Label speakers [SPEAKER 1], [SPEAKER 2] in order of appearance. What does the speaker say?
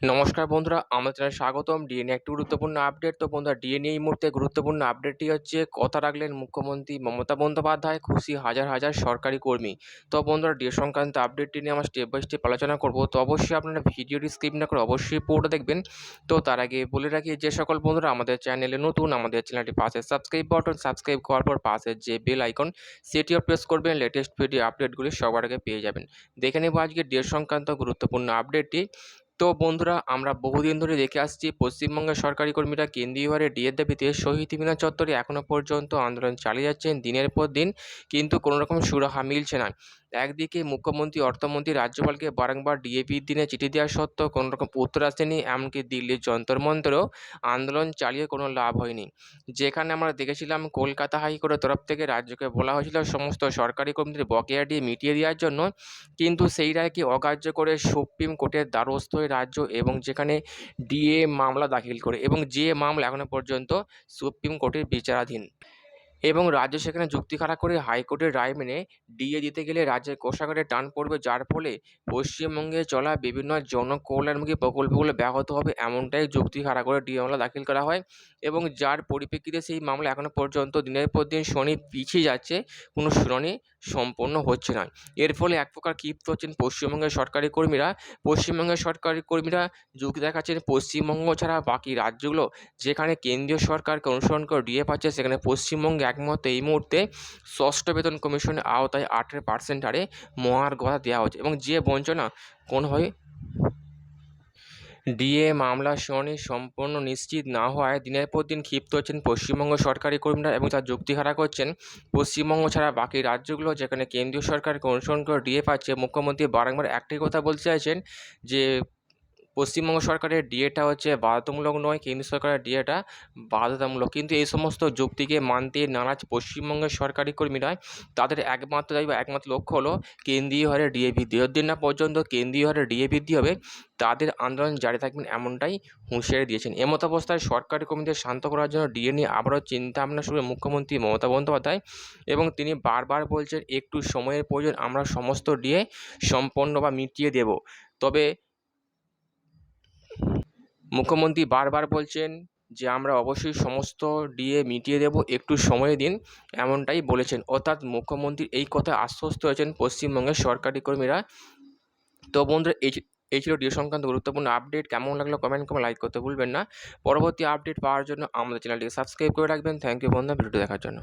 [SPEAKER 1] নমস্কার বন্ধুরা, আমাদের চ্যানেলে স্বাগতম। ডিএনএ একটি গুরুত্বপূর্ণ আপডেট তো বন্ধুরা ডিএনএ এই মুহূর্তে গুরুত্বপূর্ণ আপডেটটি হচ্ছে, কথা রাখলেন মুখ্যমন্ত্রী মমতা বন্দ্যোপাধ্যায়, খুশি হাজার হাজার সরকারি কর্মী। তো বন্ধুরা ডিএ সংক্রান্ত আপডেটটি নিয়ে আমরা স্টেপ বাই স্টেপ আলোচনা করব। তো অবশ্যই আপনারা ভিডিওটি স্কিপ না করে অবশ্যই পুরোটা দেখবেন। তো তার আগে বলে রাখি, যে সকল বন্ধুরা আমাদের চ্যানেলে নতুন, আমাদের চ্যানেলটি পাশে সাবস্ক্রাইব বাটন সাবস্ক্রাইব করার পর পাশে যে বেল আইকন সেটিও প্রেস করবেন। লেটেস্ট ভিডিও আপডেটগুলি সবার আগে পেয়ে যাবেন। দেখে নেব আজকে ডিএ সংক্রান্ত গুরুত্বপূর্ণ আপডেটটি তো বন্ধুরা, আমরা বহুদিন ধরে দেখে আসছি পশ্চিমবঙ্গের সরকারি কর্মীরা কেন্দ্রীয়ভাবে ডিএর দাবিতে শহীদ মিনার চত্বরে এখনও পর্যন্ত আন্দোলন চালিয়ে যাচ্ছেন দিনের পর দিন, কিন্তু কোনো রকম সুরাহা মিলছে না। একদিকে মুখ্যমন্ত্রী, অর্থমন্ত্রী রাজ্যপালকে বারংবার ডিএপির দিনে চিঠি দেওয়া সত্ত্বেও কোনো রকম উত্তর আসেনি, এমনকি দিল্লির যন্তর মন্তরেও আন্দোলন চালিয়ে কোনো লাভ হয়নি। যেখানে আমরা দেখেছিলাম, কলকাতা হাইকোর্টের তরফ থেকে রাজ্যকে বলা হয়েছিল সমস্ত সরকারি কর্মীদের বকেয়া দিয়ে মিটিয়ে দেওয়ার জন্য, কিন্তু সেই রায়কে অগ্রাহ্য করে সুপ্রিম কোর্টের দ্বারস্থ হয়ে রাজ্য এবং যেখানে ডিএ মামলা দাখিল করে এবং যে মামলা এখনও পর্যন্ত সুপ্রিম কোর্টের বিচারাধীন। এবং রাজ্য সেখানে যুক্তি খাড়া করে হাইকোর্টের রায় মেনে ডিএ দিতে গেলে রাজ্যের কোষাগারে টান পড়বে, যার ফলে পশ্চিমবঙ্গে চলা বিভিন্ন জনকল্যাণমুখী প্রকল্পগুলো ব্যাহত হবে এমনটাই যুক্তি খাড়া করে ডিএ মামলা দাখিল করা হয় এবং যার পরিপ্রেক্ষিতে সেই মামলা এখনও পর্যন্ত দিনের পর দিন শনি পিছিয়ে যাচ্ছে, কোনো শুনানি সম্পন্ন হচ্ছে না। এর ফলে এক প্রকার ক্ষিপ্ত হচ্ছেন পশ্চিমবঙ্গের সরকারি কর্মীরা। পশ্চিমবঙ্গের সরকারি কর্মীরা যুক্তি দেখাচ্ছেন পশ্চিমবঙ্গ ছাড়া বাকি রাজ্যগুলো যেখানে কেন্দ্রীয় সরকারকে অনুসরণ করে ডিএ পাচ্ছে, সেখানে পশ্চিমবঙ্গে একমত এই মুহূর্তে ষষ্ঠ বেতন কমিশনের আওতায় আঠেরো পার্সেন্ট হারে মহার্ঘ দেওয়া হচ্ছে এবং যে বঞ্চনা কোনোভাবে ডিএ মামলা শুনানি সম্পূর্ণ নিশ্চিত না হওয়ায় দিনের পর দিন ক্ষিপ্ত হচ্ছেন পশ্চিমবঙ্গ সরকারি কর্মীরা এবং তার যুক্তিহারা করছেন পশ্চিমবঙ্গ ছাড়া বাকি রাজ্যগুলো যেখানে কেন্দ্রীয় সরকারকে অনুসরণ করে ডিএ পাচ্ছে, মুখ্যমন্ত্রী বারংবার একটাই কথা বলতে চাইছেন যে পশ্চিমবঙ্গ সরকারের ডিএটা হচ্ছে বাধ্যতামূলক নয়, কেন্দ্র সরকারের ডিএটা বাধ্যতামূলক। কিন্তু এই সমস্ত যুক্তিকে মানতে নারাজ পশ্চিমবঙ্গের সরকারি কর্মীরা তাদের একমাত্র দাবি বা একমাত্র লক্ষ্য হলো কেন্দ্রীয় হারে ডিএ বৃদ্ধি। যতদিন না পর্যন্ত কেন্দ্রীয় হারে ডিএ বৃদ্ধি হবে, তাদের আন্দোলন জারি থাকবেন এমনটাই হুঁশিয়ারি দিয়েছেন। এমত অবস্থায় সরকারি কর্মীদের শান্ত করার জন্য ডিএ নিয়ে আবারও চিন্তা ভাবনা শুরু মুখ্যমন্ত্রী মমতা বন্দ্যোপাধ্যায় এবং তিনি বারবার বলছেন, একটু সময়ের প্রয়োজন, আমরা সমস্ত ডিএ সম্পন্ন বা মিটিয়ে দেব। তবে মুখ্যমন্ত্রী বারবার বলছেন যে আমরা অবশ্যই সমস্ত ডিএ মিটিয়ে দেব, একটু সময় দিন, এমনটাই বলেছেন। অর্থাৎ মুখ্যমন্ত্রী এই কথা আশ্বস্ত হয়েছেন পশ্চিমবঙ্গের সরকারি কর্মীরা। তো বন্ধুরা, এই এই ছিল ডিএ সংক্রান্ত গুরুত্বপূর্ণ আপডেট। কেমন লাগল কমেন্ট করে লাইক করতে ভুলবেন না। পরবর্তী আপডেট পাওয়ার জন্য আমাদের চ্যানেলটিকে সাবস্ক্রাইব করে রাখবেন। থ্যাংক ইউ বন্ধুরা, ভিডিওটি দেখার জন্য।